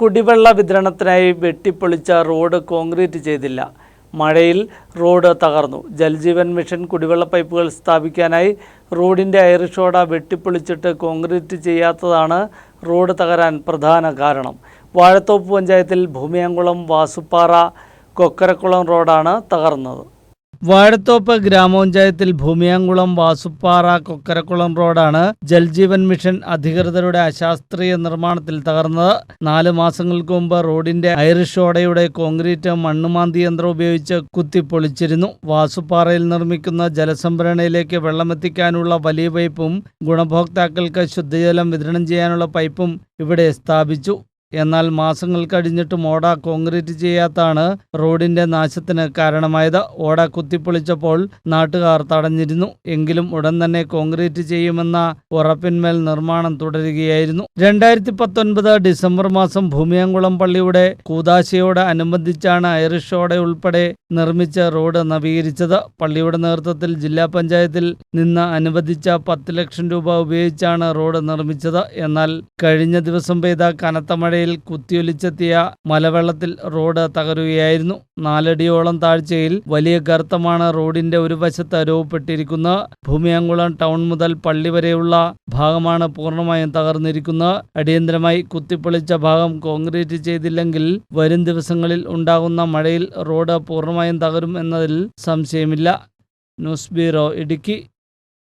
കുടിവെള്ള വിതരണത്തിനായി വെട്ടിപ്പൊളിച്ച road concrete ചെയ്തില്ല. മഴയിൽ റോഡ് തകർന്നു. ജൽജീവൻ മിഷൻ കുടിവെള്ള പൈപ്പുകൾ സ്ഥാപിക്കാനായി റോഡിന്റെ ഐറിഷോട വെട്ടിപ്പൊളിച്ചിട്ട് കോൺക്രീറ്റ് ചെയ്യാത്തതാണ് റോഡ് തകരാൻ പ്രധാന കാരണം. വാഴത്തോപ്പ് പഞ്ചായത്തിൽ ഭൂമിയാംകുളം വാസുപ്പാറ കൊക്കരക്കുളം റോഡാണ് തകർന്നത്. വാഴത്തോപ്പ് ഗ്രാമപഞ്ചായത്തിൽ ഭൂമിയാങ്കുളം വാസുപ്പാറ കൊക്കരക്കുളം റോഡാണ് ജൽജീവൻ മിഷൻ അധികൃതരുടെ അശാസ്ത്രീയ നിർമ്മാണത്തിൽ തകർന്നത്. നാല് മാസങ്ങൾക്ക് മുമ്പ് റോഡിന്റെ ഐറിഷ് ഓടയുടെ കോൺക്രീറ്റ് മണ്ണുമാന്തി യന്ത്രം ഉപയോഗിച്ച് കുത്തിപ്പൊളിച്ചിരുന്നു വാസുപ്പാറയിൽ നിർമ്മിക്കുന്ന ജലസംഭരണയിലേക്ക് വെള്ളമെത്തിക്കാനുള്ള വലിയ പൈപ്പും ഗുണഭോക്താക്കൾക്ക് ശുദ്ധജലം വിതരണം ചെയ്യാനുള്ള പൈപ്പും ഇവിടെ സ്ഥാപിച്ചു. എന്നാൽ മാസങ്ങൾ കഴിഞ്ഞിട്ടും ഓട കോൺക്രീറ്റ് ചെയ്യാത്താണ് റോഡിന്റെ നാശത്തിന് കാരണമായത്. ഓട കുത്തിപ്പൊളിച്ചപ്പോൾ നാട്ടുകാർ തടഞ്ഞിരുന്നു. എങ്കിലും ഉടൻ തന്നെ കോൺക്രീറ്റ് ചെയ്യുമെന്ന ഉറപ്പിന്മേൽ നിർമ്മാണം തുടരുകയായിരുന്നു. രണ്ടായിരത്തി പത്തൊൻപത് ഡിസംബർ മാസം ഭൂമിയംകുളം പള്ളിയുടെ കൂതാശയോട് അനുബന്ധിച്ചാണ് ഐറിഷ് ഓട ഉൾപ്പെടെ നിർമ്മിച്ച റോഡ് നവീകരിച്ചത്. പള്ളിയുടെ നേതൃത്വത്തിൽ ജില്ലാ പഞ്ചായത്തിൽ നിന്ന് അനുവദിച്ച പത്ത് ലക്ഷം രൂപ ഉപയോഗിച്ചാണ് റോഡ് നിർമ്മിച്ചത്. എന്നാൽ കഴിഞ്ഞ ദിവസം പെയ്ത കനത്ത മഴയിൽ കുത്തിയൊലിച്ചെത്തിയ മലവെള്ളത്തിൽ റോഡ് തകരുകയായിരുന്നു. നാലടിയോളം താഴ്ചയിൽ വലിയ ഗർത്തമാണ് റോഡിന്റെ ഒരു വശത്ത് രൂപപ്പെട്ടിരിക്കുന്നത്. ഭൂമിയാങ്കുളം ടൗൺ മുതൽ പള്ളി വരെയുള്ള ഭാഗമാണ് പൂർണമായും തകർന്നിരിക്കുന്നത്. അടിയന്തരമായി കുത്തിപ്പൊളിച്ച ഭാഗം കോൺക്രീറ്റ് ചെയ്തില്ലെങ്കിൽ വരും ദിവസങ്ങളിൽ ഉണ്ടാകുന്ന മഴയിൽ റോഡ് പൂർണമായും തകരും എന്നതിൽ സംശയമില്ല. News bureau Idukki.